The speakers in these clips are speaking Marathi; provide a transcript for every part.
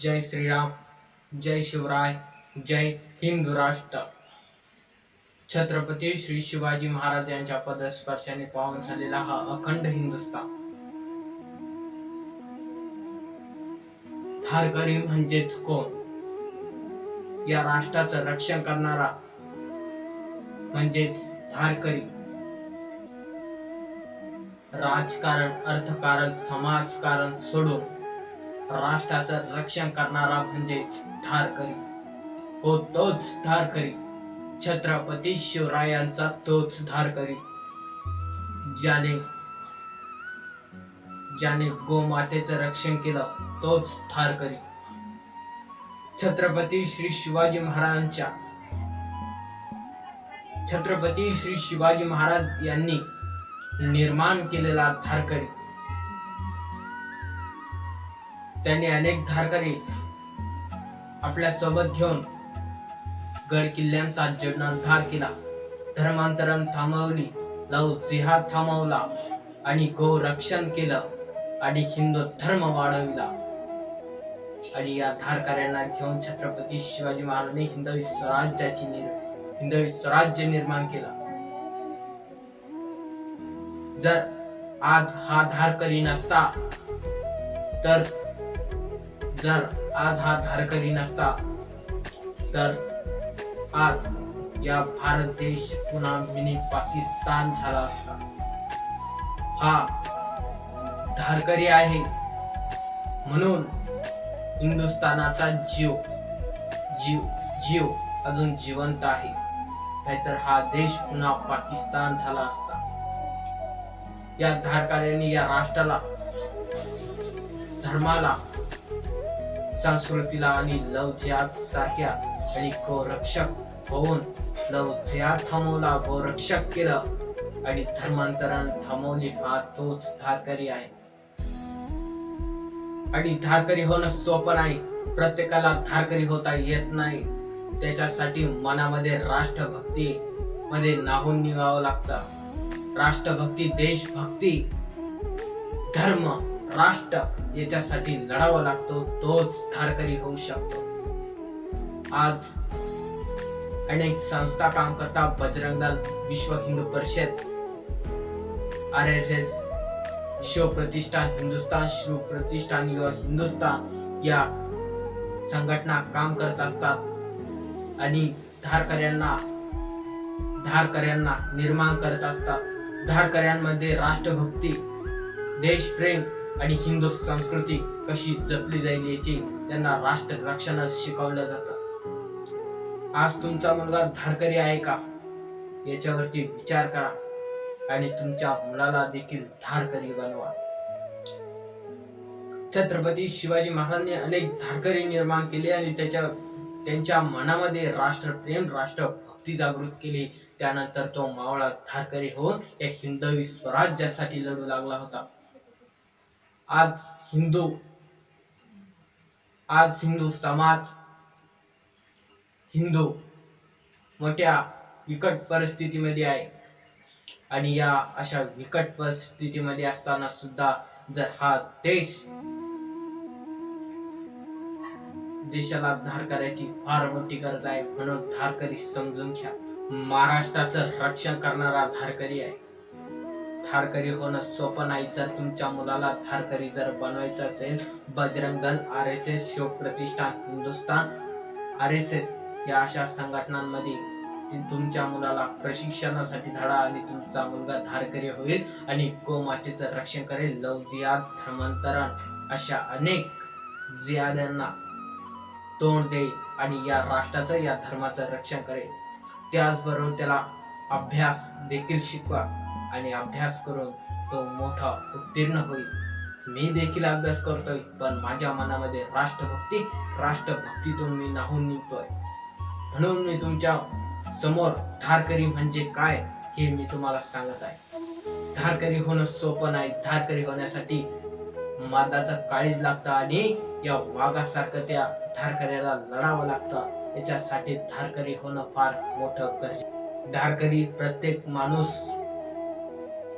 जय श्रीराम जय शिवराय जय हिंद राष्ट्र. छत्रपती श्री शिवाजी महाराज यांच्या पदस्पर्शाने पावन झालेला हा अखंड हिंदुस्तान धारकरी म्हणजेच कोण? या राष्ट्राचं रक्षण करणारा म्हणजेच धारकरी. राजकारण अर्थकारण समाजकारण सोडून राष्ट्राचं रक्षण करणारा म्हणजेच धारकरी. हो तोच धारकरी. छत्रपती शिवरायांचा तोच धारकरी. ज्याने ज्याने गोमातेचं रक्षण केलं तोच धारकरी. छत्रपती श्री शिवाजी महाराजांच्या छत्रपती श्री शिवाजी महाराज यांनी निर्माण केलेला धारकरी. त्यांनी अनेक धारकरी आपल्यासोबत घेऊन गड किल्ल्यांचा जीर्णोद्धार केला. धर्मांतरण थांबवली लव जिहाद थांबवला आणि गो रक्षण केलं आणि हिंदू धर्म वाढविला. आणि या धारकऱ्यांना घेऊन छत्रपती शिवाजी महाराजांनी हिंदवी स्वराज्याची निर्- हिंदवी स्वराज्य निर्माण केलं. जर आज हा धारकरी नसता तर जर आज हा धारकरी नसता तर आज या भारत देश पुन्हा मिनी पाकिस्तान झाला असता. हा धारकरी आहे. म्हणून हिंदुस्थानाचा जीव जीव जीव अजून जिवंत आहे. नाहीतर हा देश पुन्हा पाकिस्तान झाला असता. या धारकऱ्यांनी या राष्ट्राला धर्माला संस्कृतीला आणि लवजियात सारख्या आणि गोरक्षक होऊन लवजियात थांबवला गोरक्षक केलं आणि धर्मांतरण थांबवले हा तोच धारकरी आहे. आणि धारकरी होणं सोपं नाही. प्रत्येकाला धारकरी होता येत नाही. त्याच्यासाठी मनामध्ये राष्ट्रभक्ती मध्ये नाहून निघावं लागतं. राष्ट्रभक्ती देशभक्ती धर्म राष्ट्र याच्यासाठी लढावा लागतो तोच धारकरी होऊ शकतो. आज अनेक संस्था काम करतात Bajrang Dal Vishva Hindu Parishad R S S Shiv Pratishthan Hindustan Shiv Pratishthan युवा हिंदुस्तान या संघटना काम करत असतात. आणि धारकऱ्यांना धारकऱ्यांना निर्माण करत असतात. धारकऱ्यांमध्ये राष्ट्रभक्ती देशप्रेम आणि हिंदू संस्कृती कशी जपली जाईल याची त्यांना राष्ट्र रक्षणात शिकवलं जातं. आज तुमचा मुलगा धारकरी आहे का? याच्यावरती विचार करा आणि तुमच्या मुलाला देखील धारकरी बनवा. छत्रपती शिवाजी महाराजांनी अनेक धारकरी निर्माण केले आणि त्याच्या त्यांच्या मनामध्ये राष्ट्रप्रेम राष्ट्रभक्ती जागृत केली. त्यानंतर तो मावळा धारकरी होऊन या हिंदवी स्वराज्यासाठी लढू लागला होता. आज हिंदू आज हिंदू समाज हिंदू मोठ्या विकट परिस्थितीमध्ये आहे. आणि या अशा विकट परिस्थितीमध्ये असताना सुद्धा जर हा देश देशाला धार करायची फार मोठी गरज आहे म्हणून धारकरी समजून घ्या. महाराष्ट्राचं रक्षण करणारा धारकरी आहे. थारकरी होणं सोपं नाही. जर तुमच्या मुलाला थारकरी जर बनवायचं असेल Bajrang Dal R S S Shiv Pratishthan Hindustan R S S या अशा संघटनांमध्ये तुमच्या मुलाला प्रशिक्षणासाठी धाडा आणि तुमचा मुलगा धारकरी होईल आणि गोमातेचं रक्षण करेल. लव जियाद धर्मांतरण अशा अनेक जियाद्यांना तोंड देईल आणि या राष्ट्राचं या धर्माचं रक्षण करेल. त्याचबरोबर त्याला अभ्यास देखील शिकवा. आणि अभ्यास करून तो मोठा उत्तीर्ण होईल. मी देखील अभ्यास करतोय पण माझ्या मनामध्ये राष्ट्रभक्ती राष्ट्रभक्तीतून मी नाहून निघतोय. म्हणून मी तुमच्यासमोर धारकरी म्हणजे काय हे मी तुम्हाला सांगत आहे. धारकरी होणं सोपं नाही. धारकरी होण्यासाठी मादाचा काळीज लागतं आणि या वाघासारखं त्या धारकऱ्याला लढावं लागतं. याच्यासाठी धारकरी होणं फार मोठं गरजे धारकरी प्रत्येक माणूस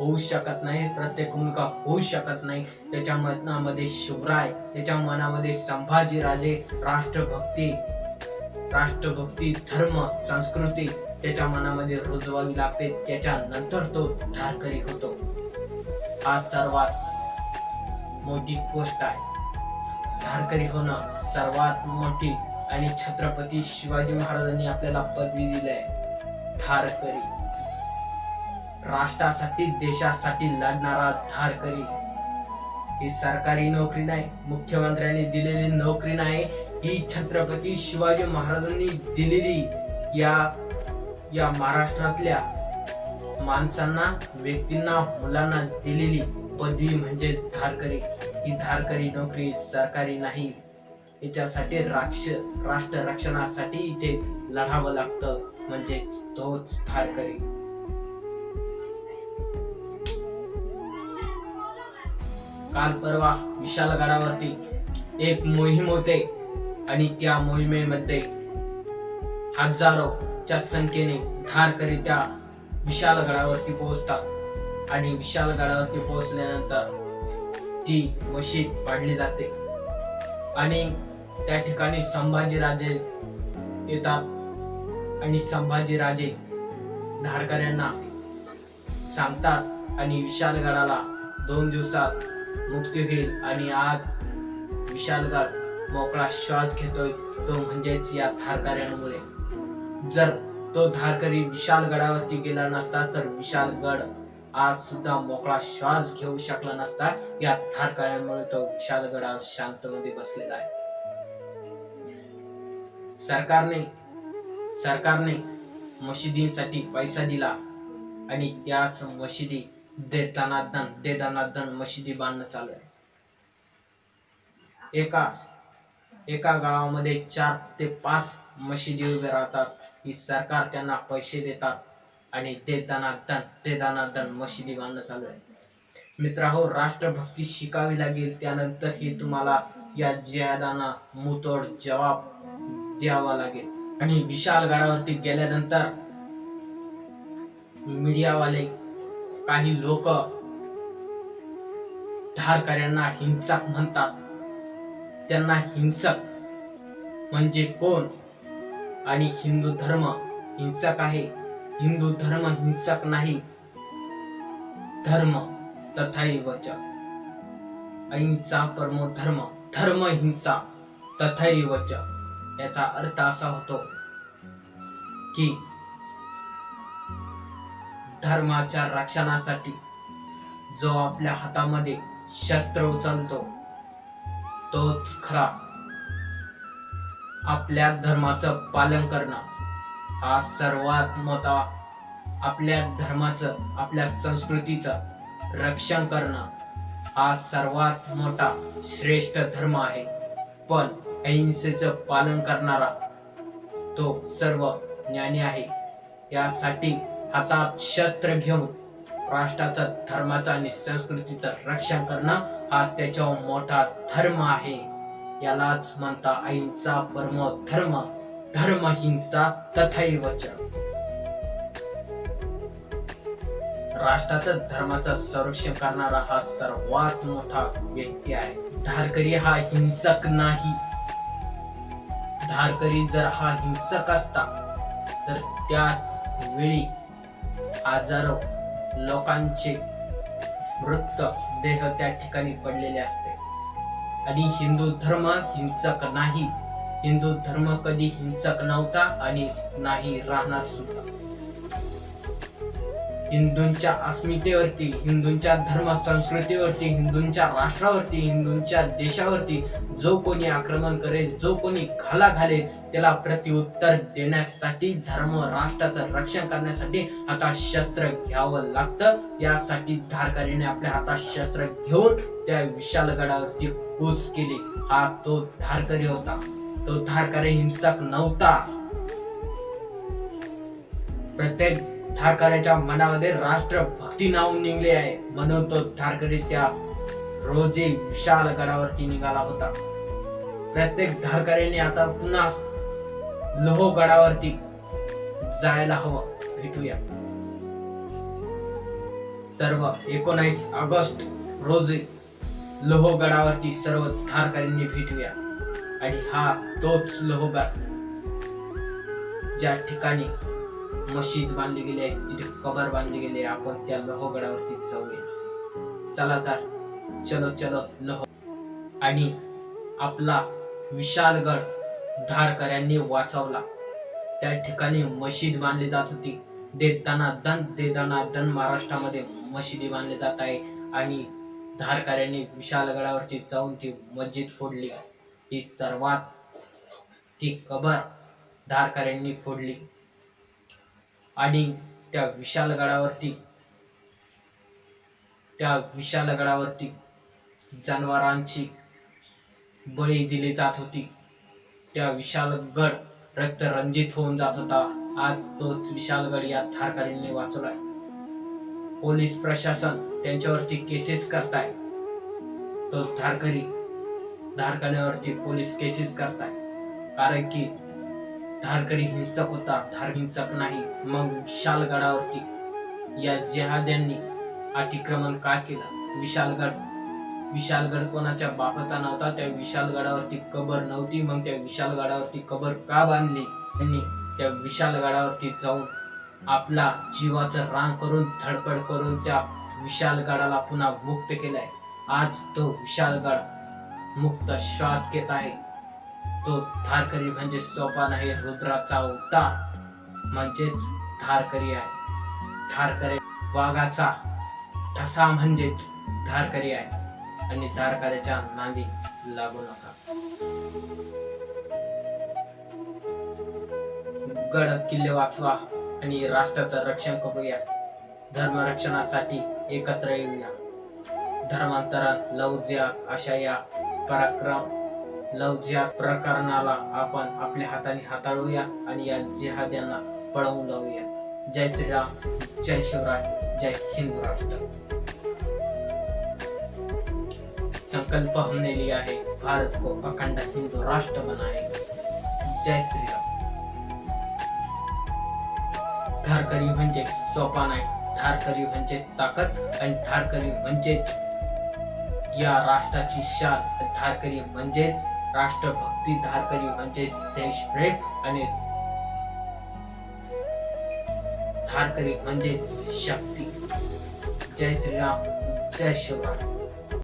होऊ शकत नाही प्रत्येक हुंका होऊ शकत नाही. त्याच्या मनामध्ये शिवराय त्याच्या मनामध्ये संभाजीराजे राष्ट्रभक्ती राष्ट्रभक्ती धर्म संस्कृती त्याच्या मनामध्ये रुजवावी लागते. त्याच्यानंतर तो धारकरी होतो. हा सर्वात मोठी गोष्ट आहे. धारकरी होणं सर्वात मोठी आणि छत्रपती शिवाजी महाराजांनी आपल्याला पदवी दिली आहे. धारकरी. राष्ट्रासाठी देशासाठी लढणारा धारकरी. ही सरकारी नोकरी नाही मुख्यमंत्र्यांनी दिलेली नोकरी नाही ही छत्रपती शिवाजी महाराजांनी दिलेली या या महाराष्ट्रातल्या माणसांना व्यक्तींना मुलांना दिलेली पदवी म्हणजे धारकरी. ही धारकरी नोकरी सरकारी नाही. याच्यासाठी राक्ष राष्ट्र रक्षणासाठी इथे लढावं लागतं. म्हणजे तोच धारकरी. काल परवा विशालगडावरती एक मोहीम होते आणि त्या मोहिमेमध्ये हजारोच्या संख्येने खारकरीत्या विशालगडावरती पोहोचतात. आणि विशालगडावरती पोहोचल्यानंतर ती मशीद पाडली जाते. आणि त्या ठिकाणी संभाजीराजे येतात. आणि संभाजीराजे धारकऱ्यांना सांगतात आणि विशालगडाला दोन दिवसात मुक्ती होईल. आणि आज विशालगड मोकळा श्वास घेतोय. तो म्हणजेच या धारकऱ्यांमुळे. जर तो धारकरी विशालगडावरती गेला नसता तर विशालगड आज सुद्धा मोकळा श्वास घेऊ शकला नसता. या धारकऱ्यांमुळे तो विशालगड आज शांतमध्ये बसलेला आहे. सरकारने सरकारने मशिदींसाठी पैसा दिला. आणि त्याच मशिदी देताना दन देताना दन मशिदी बांधणं चालू आहे. एका एका गावामध्ये चार ते पाच मशिदी उभे राहतात. ही सरकार त्यांना पैसे देतात आणि देताना दन देताना दन मशिदी बांधणं चालू आहे. मित्राहो राष्ट्रभक्ती शिकावी लागेल. त्यानंतर ही तुम्हाला या जिहादांना मुतोड जवाब द्यावा लागेल. आणि विशाल गडावरती गेल्यानंतर मीडियावाले काही लोक धारकऱ्यांना हिंसक म्हणतात. त्यांना हिंसक म्हणजे कोण? आणि हिंदू धर्म हिंसक आहे. हिंदू धर्म हिंसक नाही. धर्म तथैव च अहिंसा परमो धर्म धर्म हिंसा तथैव च याचा अर्थ असा होतो की धर्माच्या रक्षणासाठी जो आपल्या हातामध्ये शस्त्र उचलतो तोच खरा. आपल्या धर्माचं पालन करणं हा सर्वात मोठा आपल्या धर्माचं आपल्या संस्कृतीचं रक्षण करणं हा सर्वात मोठा श्रेष्ठ धर्म आहे. पण अहिंसेचं पालन करणारा तो सर्व ज्ञानी आहे. यासाठी हातात शस्त्र घेऊन राष्ट्राचा धर्माचा आणि संस्कृतीचं रक्षण करणं हा त्याच्या मोठा धर्म आहे. यालाच म्हणता अहिंसा परम धर्म धर्म हिंसा तथैव राष्ट्राचा धर्माचा संरक्षण करणारा हा सर्वात मोठा व्यक्ती आहे. धारकरी हा हिंसक नाही. धारकरी जर हा हिंसक असता तर त्याच वेळी हजारो लोकांचे मृत देह त्या ठिकाणी पडलेले असते. आणि हिंदू धर्म हिंसक नाही. हिंदू धर्म कधी हिंसक नव्हता आणि नाही राहणार सुद्धा. हिंदूंच्या अस्मितेवरती हिंदूंच्या धर्म संस्कृतीवरती हिंदूंच्या राष्ट्रावरती हिंदूंच्या देशावरती जो कोणी आक्रमण करेल जो कोणी घाला घालेल त्याला प्रत्युत्तर देण्यासाठी धर्म राष्ट्राचं रक्षण करण्यासाठी हातात शस्त्र घ्यावं लागतं. यासाठी धारकरीने आपल्या हातात शस्त्र घेऊन त्या विशाल गडावरती कूच केली. हा तो धारकरी होता. तो धारकरी हिंसक नव्हता. प्रत्येक ठाकरेच्या मनामध्ये राष्ट्रभक्ती नावून निघले आहे. म्हणून तो ठाकरे त्या रोजी विशाल गडावरती निघाला होता. प्रत्येक धारकऱ्याने आता पुन्हा लोहगडावरती जायला हवं. भेटूया. सर्व एकोणीस ऑगस्ट रोजी लोहगडावरती सर्व धारकऱ्यांनी भेटूया. आणि हा तोच लोहगड ज्या ठिकाणी मशीद बांधली गेली आहे तिथे कबर बांधली गेली आहे. आपण त्या लोहगडावरती जाऊया चला तर चलो चलो लोह. आणि आपला विशालगड धारकऱ्यांनी वाचवला. त्या ठिकाणी मशीद बांधली जात होती. देताना दन देताना दन महाराष्ट्रामध्ये मशिदी बांधली जात आहे. आणि धारकऱ्यांनी विशालगडावरची जाऊन ती मस्जिद फोडली. ही सर्वात ती कबर धारकऱ्यांनी फोडली. आणि त्या विशाल गडावरती त्या विशालगडावरती जनावरांची बळी दिली जात होती. त्या विशालगड रक्तरंजित होऊन जात होता. आज तोच विशालगड या धारकऱ्यांनी वाचवलाय. पोलीस प्रशासन त्यांच्यावरती केसेस करताय. तो धारकरी धारकऱ्यावरती पोलीस केसेस करताय. कारण की धारकरी हिंसक होता धार हिंसक नाही. मग विशालगडावरती या जिहाद्यांनी अतिक्रमण का केलं? विशालगड विशालगड कोणाच्या बापाचा नव्हता? त्या विशालगडावरती कबर नव्हती. मग त्या विशालगडावरती कबर का बांधली? त्यांनी त्या विशालगडावरती जाऊन आपला जीवाचं रांग करून धडपड करून त्या विशालगडाला पुन्हा मुक्त केलाय. आज तो विशालगड मुक्त श्वास घेत आहे. तो धारकरी म्हणजे सोपा नाही रुद्राचा अवतार म्हणजेच धारकरी आहे. धारकरी वाघाचा ठसा म्हणजेच धारकरी आहे. आणि धारकऱ्याच्या नांदी लागू नका. गड किल्ले वाचवा आणि राष्ट्राचं रक्षण करूया. धर्मरक्षणासाठी एकत्र येऊया. धर्मांतरण लवज्या अशा या लव जिहाद प्रकरणाला आपण आपल्या हाताने हाताळूया आणि या जिहाद्यांना पळवून लावूया. जय श्रीराम जय शिवराय जय हिंद राष्ट्र. संकल्प हमने लिया है भारत को अखंड हिंदू राष्ट्र बनाएगा जय श्रीराम. धारकरी म्हणजे सोपा नाही. धारकरी म्हणजे ताकद आणि धारकरी म्हणजेच या राष्ट्राची शान. धारकरी म्हणजेच राष्ट्रभक्ती धारकरी म्हणजेच देशप्रेम आणि धारकरी म्हणजेच शक्ती. जय श्रीराम जय शिवराय.